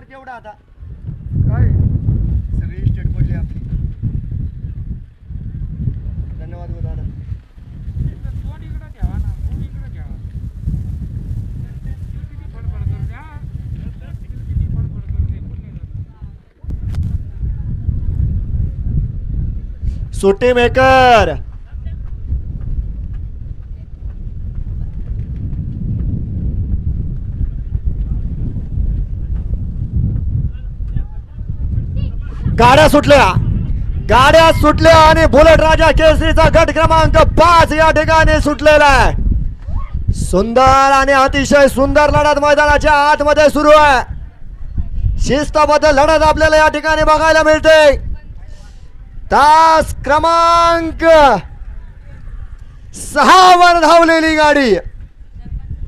वर तेवढं आता? काय? सगळी स्टेट पडली आपली. धन्यवाद हो दादा. तोंड इकडं गाड्या सुटल्या. गाड्या सुटल्या आणि बुलेट राजा केसरीचा गट क्रमांक पाच या ठिकाणी सुटलेला आहे. सुंदर आणि अतिशय सुंदर लढत मैदानाच्या आतमध्ये सुरू आहे. शिस्तबद्ध लढत आपल्याला या ठिकाणी बघायला मिळते. तास क्रमांक सहा वर धावलेली गाडी.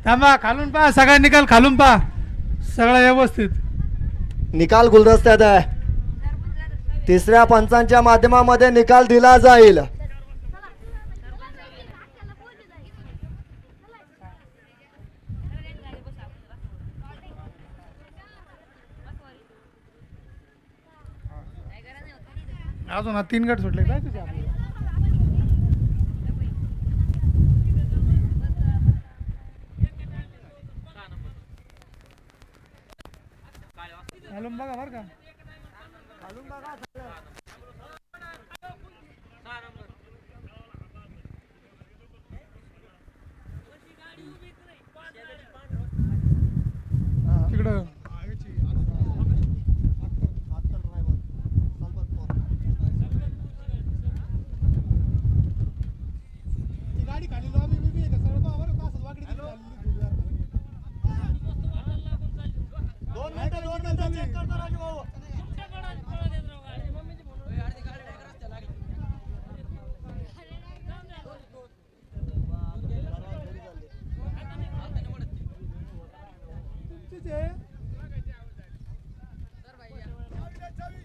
थांबा खालून पहा सगळा निकाल खालून पहा. सगळं व्यवस्थित. निकाल गुलदस्त्यात आहे. तिसऱ्या पंचांच्या माध्यमामध्ये निकाल दिला जाईल. अजून हा तीन गट सुटले काय तुझ्या घालून बघा बरं का. घालून बघा गाडी खाली लॉबी बिबी आहे का सगळं पहा बरं का असं वाकडी तिकडे झालेली आहे. दोन मिनिटं दोन मिनिटं check करतो राजू भाऊ. तुमचीच आहे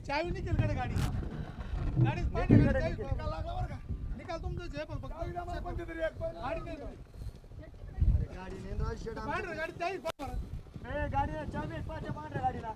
चावी निघेल. कडे गाडी गाडी पाहिजे निकाल लागला बरं का निकाल आहे पण फक्त गाडी नाही गाडी चावी गाडी चावी आहे, पाहते पांढऱ्या गाडीला.